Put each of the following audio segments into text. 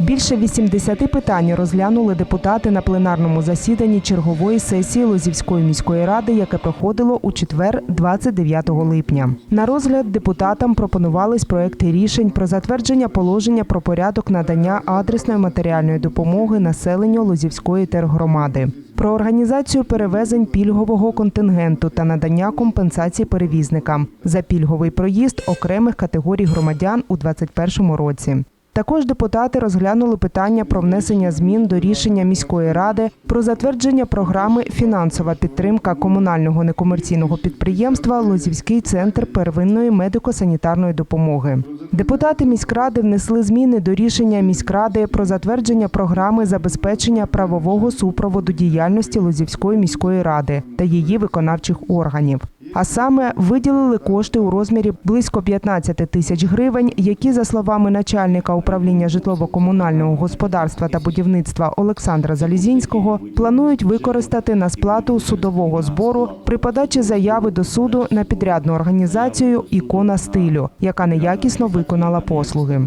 Більше 80 питань розглянули депутати на пленарному засіданні чергової сесії Лозівської міської ради, яке проходило у четвер, 29 липня. На розгляд депутатам пропонувались проекти рішень про затвердження положення про порядок надання адресної матеріальної допомоги населенню Лозівської тергромади, про організацію перевезень пільгового контингенту та надання компенсацій перевізникам за пільговий проїзд окремих категорій громадян у 2021 році. Також депутати розглянули питання про внесення змін до рішення міської ради про затвердження програми фінансова підтримка комунального некомерційного підприємства Лозівський центр первинної медико-санітарної допомоги. Депутати міськради внесли зміни до рішення міськради про затвердження програми забезпечення правового супроводу діяльності Лозівської міської ради та її виконавчих органів. А саме виділили кошти у розмірі близько 15 тисяч гривень, які, за словами начальника управління житлово-комунального господарства та будівництва Олександра Залізінського, планують використати на сплату судового збору при подачі заяви до суду на підрядну організацію ікона стилю, яка неякісно виконала послуги.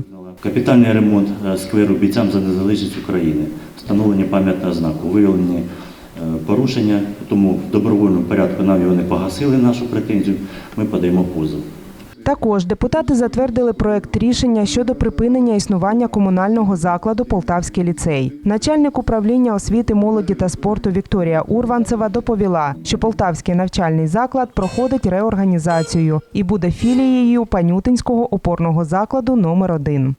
Капітальний ремонт е, скверу бійцям за незалежність України, встановлення пам'ятного знаку, виявлені е, порушення, тому в добровольному порядку нам його не погасили, нашу претензію, ми подаємо позов. Також депутати затвердили проект рішення щодо припинення існування комунального закладу Полтавський ліцей. Начальник управління освіти, молоді та спорту Вікторія Урванцева доповіла, що Полтавський навчальний заклад проходить реорганізацію і буде філією Панютинського опорного закладу номер 1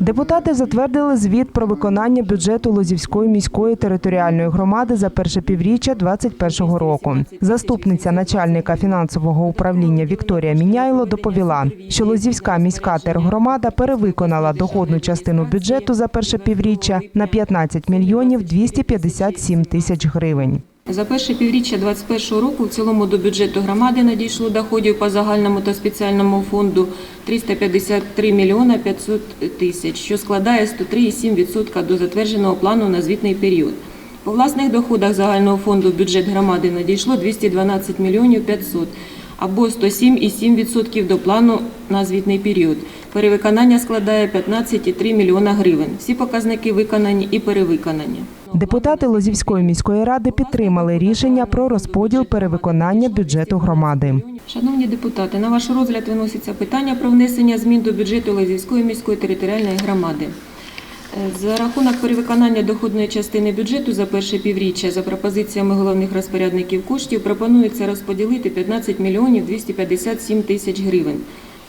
Депутати затвердили звіт про виконання бюджету Лозівської міської територіальної громади за перше півріччя 2021 року. Заступниця начальника фінансового управління Вікторія Міняйло доповіла, що Лозівська міська тергромада перевиконала доходну частину бюджету за перше півріччя на 15 мільйонів 257 тисяч гривень. За перше півріччя 2021 року в цілому до бюджету громади надійшло доходів по загальному та спеціальному фонду 353 мільйона 500 тисяч, що складає 103,7% до затвердженого плану на звітний період. По власних доходах загального фонду в бюджет громади надійшло 212 мільйонів 500 або 107,7% до плану на звітний період. Перевиконання складає 15,3 мільйона гривень. Всі показники виконані і перевиконані. Депутати Лозівської міської ради підтримали рішення про розподіл перевиконання бюджету громади. Шановні депутати, на ваш розгляд виноситься питання про внесення змін до бюджету Лазівської міської територіальної громади. Е, За рахунок перевиконання доходної частини бюджету за перше півріччя за пропозиціями головних розпорядників коштів пропонується розподілити 15 мільйонів 257 тисяч гривень,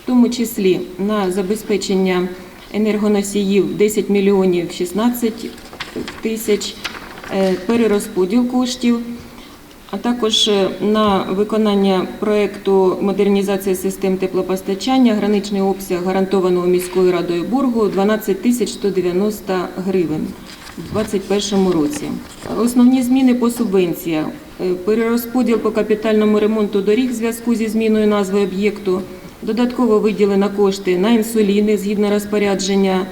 в тому числі на забезпечення енергоносіїв 10 мільйонів 16 тисяч, е, перерозподіл коштів а також е, на виконання проекту модернізації систем теплопостачання граничний обсяг гарантованого міською радою боргу 12 тисяч 190 гривень у 2021 році. Основні зміни по субвенціях. Е, Перерозподіл по капітальному ремонту доріг в зв'язку зі зміною назви об'єкту. Додатково виділено кошти на інсуліни згідно розпорядження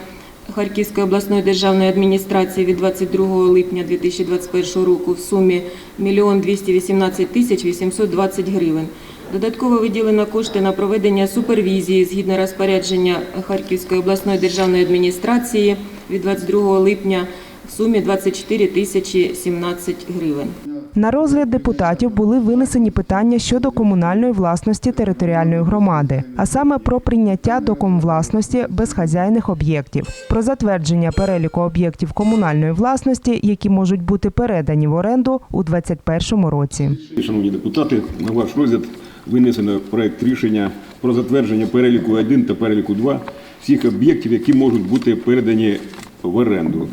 Харківської обласної державної адміністрації від 22 липня 2021 року в сумі 1 218 тисяч 820 гривень. Додатково виділено кошти на проведення супервізії згідно розпорядження Харківської обласної державної адміністрації від 22 липня в сумі 24 тисячі 17 гривень. На розгляд депутатів були винесені питання щодо комунальної власності територіальної громади, а саме про прийняття до комвласності безхазяйних об'єктів, про затвердження переліку об'єктів комунальної власності, які можуть бути передані в оренду у 2021 році. Шановні депутати, на ваш розгляд винесено проект рішення про затвердження переліку 1 та переліку 2 всіх об'єктів, які можуть бути передані в оренду,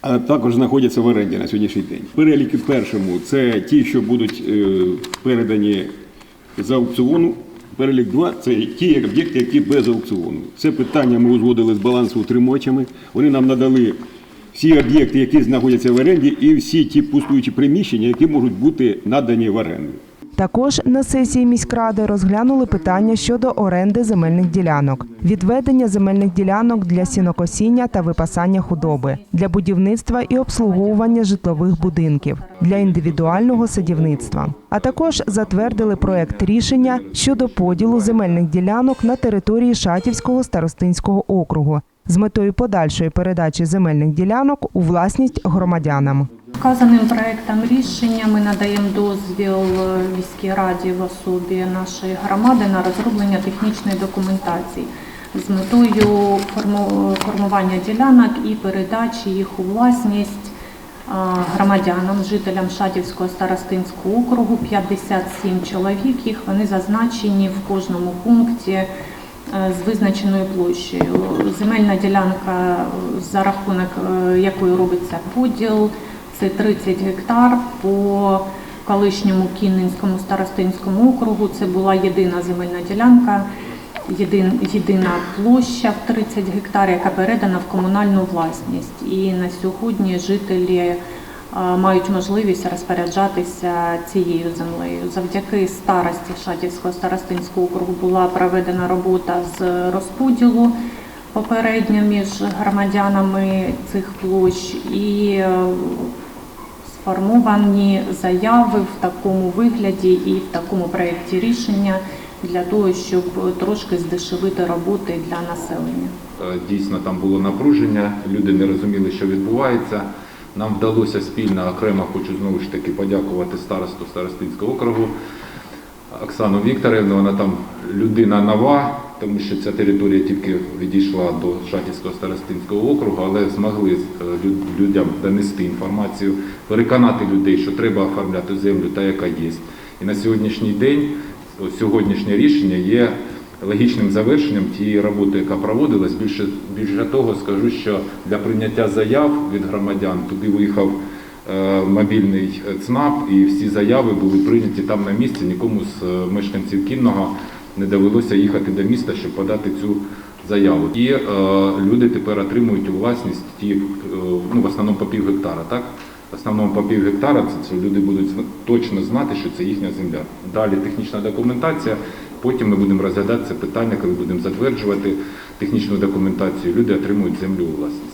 а також знаходяться в оренді на сьогоднішній день. Переліки першому це ті, що будуть е, передані з аукціону. Перелік 2 – це ті об'єкти, які без аукціону. Це питання ми узгодили з балансоутримувачами. Вони нам надали всі об'єкти, які знаходяться в оренді, і всі ті пустуючі приміщення, які можуть бути надані в оренду. Також на сесії міськради розглянули питання щодо оренди земельних ділянок, відведення земельних ділянок для сінокосіння та випасання худоби, для будівництва і обслуговування житлових будинків, для індивідуального садівництва. А також затвердили проект рішення щодо поділу земельних ділянок на території Шатівського старостинського округу з метою подальшої передачі земельних ділянок у власність громадянам. Вказаним проектом рішення ми надаємо дозвіл е, міській раді в особі нашої громади на розроблення технічної документації з метою форму- формування ділянок і передачі їх у власність громадянам, жителям Шатівського старостинського округу, 57 чоловік. Їх вони зазначені в кожному пункті е, з визначеною площею. Земельна ділянка, за рахунок е, якої робиться поділ, це 30 гектар по колишньому Кінненському старостинському округу. Це була єдина земельна ділянка, єдин, єдина площа в 30 гектар, яка передана в комунальну власність. І на сьогодні жителі мають можливість розпоряджатися цією землею. Завдяки старості Шатівського старостинського округу була проведена робота з розподілу попередньо між громадянами цих площ і е, сформовані заяви в такому вигляді і в такому проєкті рішення для того, щоб трошки здешевити роботи для населення. Дійсно, там було напруження, люди не розуміли, що відбувається. Нам вдалося спільно окремо, хочу знову ж таки подякувати старосту Старостинського округу Оксану Вікторівну. Вона там людина нова, тому що ця територія тільки відійшла до Шатівського старостинського округу, але змогли е, людям донести інформацію, переконати людей, що треба оформляти землю та яка є. І на сьогоднішній день сьогоднішнє рішення є логічним завершенням тієї роботи, яка проводилась. Більше більше того, скажу, що для прийняття заяв від громадян туди виїхав е, мобільний е, ЦНАП, і всі заяви були прийняті там на місці. Нікому з мешканців кінного не довелося їхати до міста, щоб подати цю заяву. І е, люди тепер отримують у власність ті, е, ну в основному по пів гектара, так? В основному по пів гектара це, це люди будуть точно знати, що це їхня земля. Далі технічна документація. Потім ми будемо розглядати це питання, коли будемо затверджувати технічну документацію. Люди отримують землю у власність.